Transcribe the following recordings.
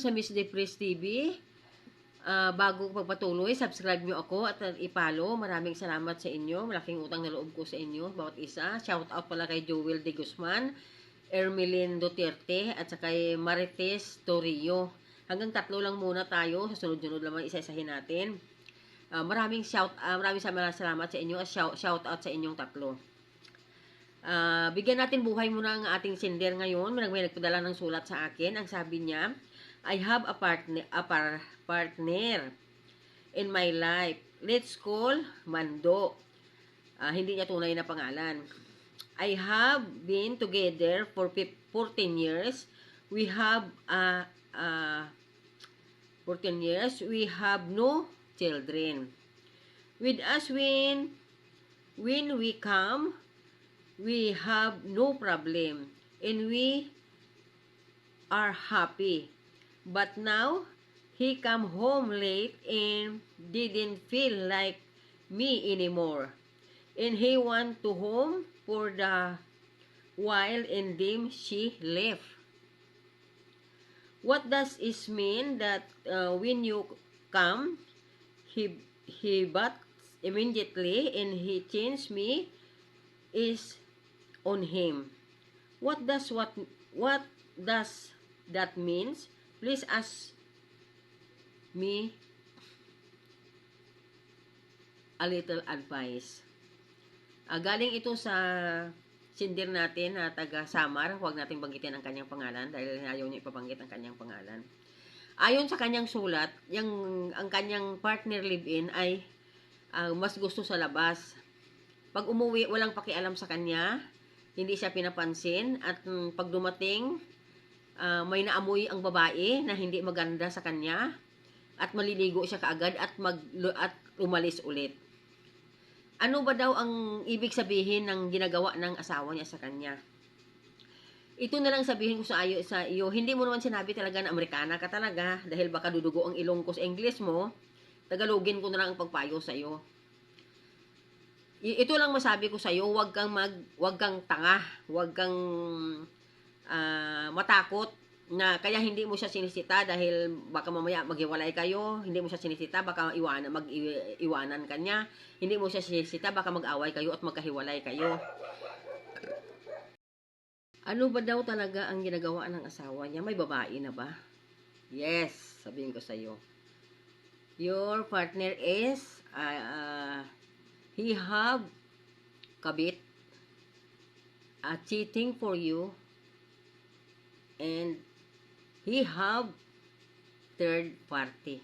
sa Miss Depres TV. Ah, bago pagpatuloy, subscribe nyo ako at uh, i-follow. Maraming salamat sa inyo. Malaking utang na loob ko sa inyo, bawat isa. Shout out pala kay Joel De Guzman, Ermeline Duterte, at saka kay Marites Torrio. Hanggang tatlo lang muna tayo. Sa sunod-sunod naman isa-isahin natin. Ah, maraming shout ah, maraming salamat sa inyo at shout, shout out sa inyong tatlo. Ah, bigyan natin buhay muna ang ating sender ngayon. May nagpadala ng sulat sa akin. Ang sabi niya, I have a partner, a par, partner in my life. Let's call Mando. Ah, hindi niya tunay na pangalan. I have been together for fif- 14 years. We have uh, uh, 14 years. We have no children. With us when when we come, we have no problem and we are happy. But now he come home late and didn't feel like me anymore. And he want to home for the while and then she left. What does it mean that uh, when you come, he he but immediately and he changed me is on him. What does what what does that means? Please ask me a little advice. Ah, galing ito sa sindir natin na taga Samar. Huwag nating banggitin ang kanyang pangalan dahil ayaw niya ipabanggit ang kanyang pangalan. Ayon sa kanyang sulat, yung, ang kanyang partner live-in ay ah, mas gusto sa labas. Pag umuwi, walang pakialam sa kanya, hindi siya pinapansin, at mm, pag dumating, ah, may naamoy ang babae na hindi maganda sa kanya, at maliligo siya kaagad at, mag, at umalis ulit. Ano ba daw ang ibig sabihin ng ginagawa ng asawa niya sa kanya? Ito na lang sabihin ko sa iyo, sa iyo, hindi mo naman sinabi talaga na Amerikana ka talaga dahil baka dudugo ang ilong ko sa English mo, Tagalogin ko na lang ang pagpayo sa iyo. Ito lang masabi ko sa iyo, wag kang mag wag kang tanga, wag kang ah, matakot na kaya hindi mo siya sinisita dahil baka mamaya maghiwalay kayo, hindi mo siya sinisita baka iwanan mag-iwanan kanya, hindi mo siya sinisita baka mag-away kayo at magkahiwalay kayo. Ano ba daw talaga ang ginagawa ng asawa niya? May babae na ba? Yes, sabihin ko sa iyo. Your partner is uh, uh, he have kabit uh, cheating for you and he have third party.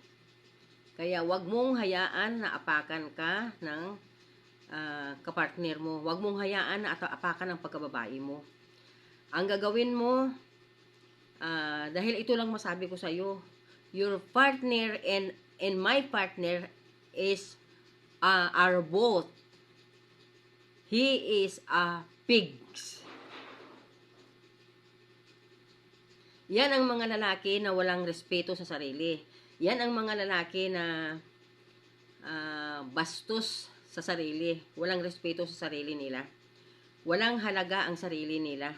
Kaya wag mong hayaan na apakan ka ng ah, kapartner mo. Wag mong hayaan na apakan ng pagkababae mo. Ang gagawin mo, ah, dahil ito lang masabi ko sa iyo, your partner and and my partner is uh, are both. He is a pigs. Yan ang mga lalaki na walang respeto sa sarili. Yan ang mga lalaki na ah, bastos sa sarili. Walang respeto sa sarili nila. Walang halaga ang sarili nila.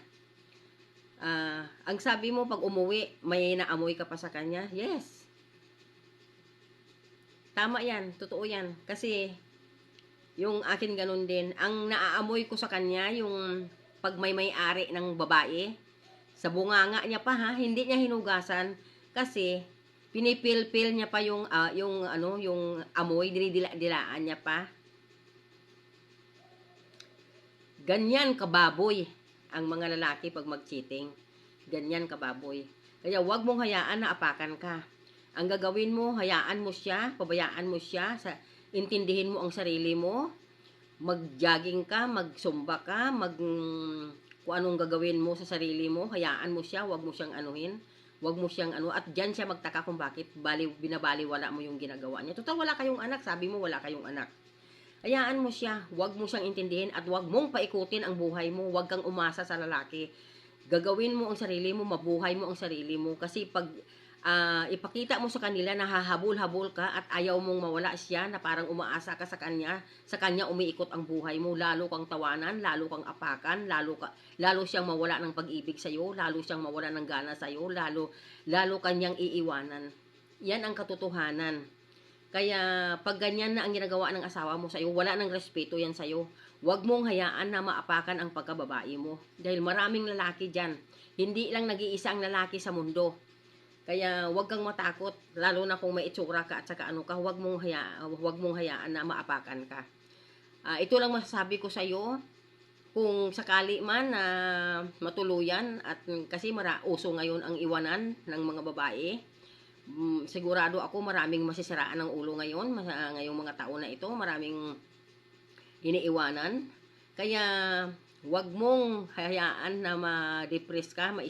Ah, ang sabi mo pag umuwi, may naamoy ka pa sa kanya? Yes. Tama yan. Totoo yan. Kasi yung akin ganun din. Ang naaamoy ko sa kanya, yung pag may may-ari ng babae, sa bunganga niya pa ha, hindi niya hinugasan kasi pinipil-pil niya pa yung ah, yung ano, yung amoy dinidila-dilaan niya pa. Ganyan kababoy ang mga lalaki pag mag-cheating. Ganyan kababoy. Kaya wag mong hayaan na apakan ka. Ang gagawin mo, hayaan mo siya, pabayaan mo siya, sa, intindihin mo ang sarili mo, mag-jogging ka, magsumba ka, mag kung anong gagawin mo sa sarili mo, hayaan mo siya, wag mo siyang anuhin, wag mo siyang ano, at diyan siya magtaka kung bakit bali, binabaliwala mo yung ginagawa niya. Total, wala kayong anak, sabi mo wala kayong anak. Hayaan mo siya, wag mo siyang intindihin at wag mong paikutin ang buhay mo, wag kang umasa sa lalaki. Gagawin mo ang sarili mo, mabuhay mo ang sarili mo kasi pag ah, ipakita mo sa kanila na hahabol-habol ka at ayaw mong mawala siya na parang umaasa ka sa kanya, sa kanya umiikot ang buhay mo, lalo kang tawanan, lalo kang apakan, lalo ka lalo siyang mawala ng pag-ibig sa iyo, lalo siyang mawala ng gana sa iyo, lalo lalo kanyang iiwanan. Yan ang katotohanan. Kaya pag ganyan na ang ginagawa ng asawa mo sa iyo, wala nang respeto yan sa iyo. Huwag mong hayaan na maapakan ang pagkababae mo. Dahil maraming lalaki dyan. Hindi lang nag-iisa ang lalaki sa mundo. Kaya huwag kang matakot, lalo na kung may itsura ka at saka ano ka, huwag mong hayaan, huwag mong hayaan na maapakan ka. Ah, ito lang masasabi ko sa iyo, kung sakali man na matuluyan at kasi mara ngayon ang iwanan ng mga babae. Mm, sigurado ako maraming masisiraan ng ulo ngayon, ah, ngayong mga taon na ito, maraming iniiwanan. Kaya huwag mong hayaan na ma-depress ka, na-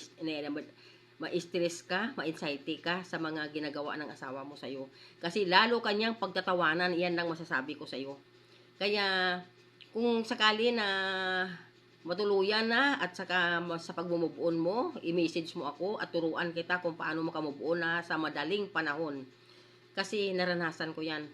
ma-stress ka, ma-anxiety ka sa mga ginagawa ng asawa mo sa iyo. Kasi lalo kanyang pagtatawanan, iyan lang masasabi ko sa iyo. Kaya kung sakali na matuluyan na at saka sa pag-move on mo, i-message mo ako at turuan kita kung paano makamove on na sa madaling panahon. Kasi naranasan ko yan.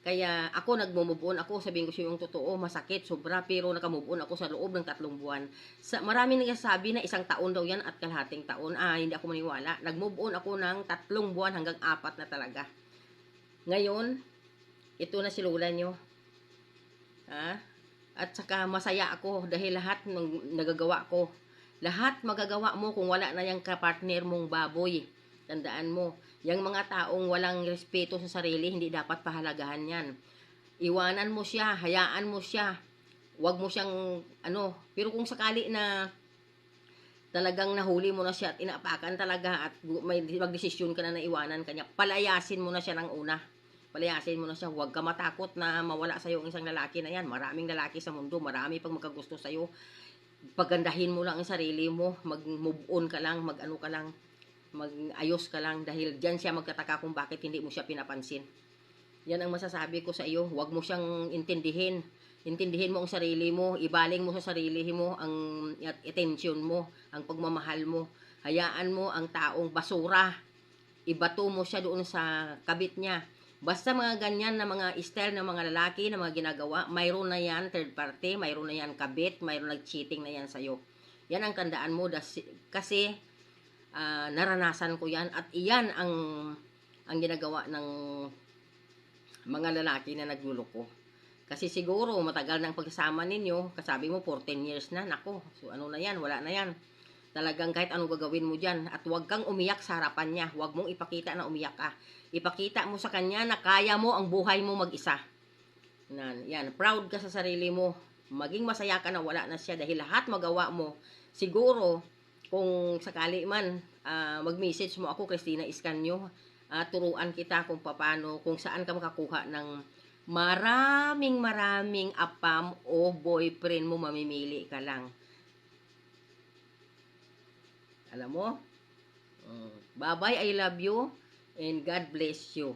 Kaya ako nag-move on ako, sabihin ko siya yung totoo, masakit, sobra, pero nakamove on ako sa loob ng tatlong buwan. Sa, marami nagsasabi na isang taon daw yan at kalahating taon. Ah, hindi ako maniwala. Nag-move on ako ng tatlong buwan hanggang apat na talaga. Ngayon, ito na si Lola nyo. Ha? At saka masaya ako dahil lahat ng nagagawa ko. Lahat magagawa mo kung wala na yung kapartner mong baboy. Tandaan mo, yung mga taong walang respeto sa sarili, hindi dapat pahalagahan yan. Iwanan mo siya, hayaan mo siya. Huwag mo siyang, ano, pero kung sakali na talagang nahuli mo na siya at inaapakan talaga at may magdesisyon ka na na iwanan kanya, palayasin mo na siya ng una. Palayasin mo na siya. Huwag ka matakot na mawala sa'yo ang isang lalaki na yan. Maraming lalaki sa mundo. Marami pang magkagusto sa'yo. Pagandahin mo lang ang sarili mo. Mag-move on ka lang. Mag-ano ka lang. Mag-ayos ka lang. Dahil dyan siya magtataka kung bakit hindi mo siya pinapansin. Yan ang masasabi ko sa iyo. Huwag mo siyang intindihin. Intindihin mo ang sarili mo. Ibaling mo sa sarili mo ang attention mo. Ang pagmamahal mo. Hayaan mo ang taong basura. Ibato mo siya doon sa kabit niya. Basta mga ganyan na mga style ng mga lalaki na mga ginagawa, mayroon na yan third party, mayroon na yan kabit, mayroon nag-cheating na yan sa'yo. Yan ang tandaan mo kasi ah, naranasan ko yan at iyan ang ang ginagawa ng mga lalaki na nagluloko. Kasi siguro matagal ng pagsasama ninyo, kasabi mo 14 years na, nako, so ano na yan, wala na yan. Talagang kahit ano gagawin mo dyan at huwag kang umiyak sa harapan niya, huwag mong ipakita na umiyak ka. Ipakita mo sa kanya na kaya mo ang buhay mo mag-isa. Yan, yan, proud ka sa sarili mo. Maging masaya ka na wala na siya dahil lahat magawa mo. Siguro, kung sakali man, ah, mag-message mo ako, Christina Iscanyo, ah, turuan kita kung paano, kung saan ka makakuha ng maraming maraming apam o boyfriend mo, mamimili ka lang. Alam mo? Mm. Bye-bye, I love you, and God bless you.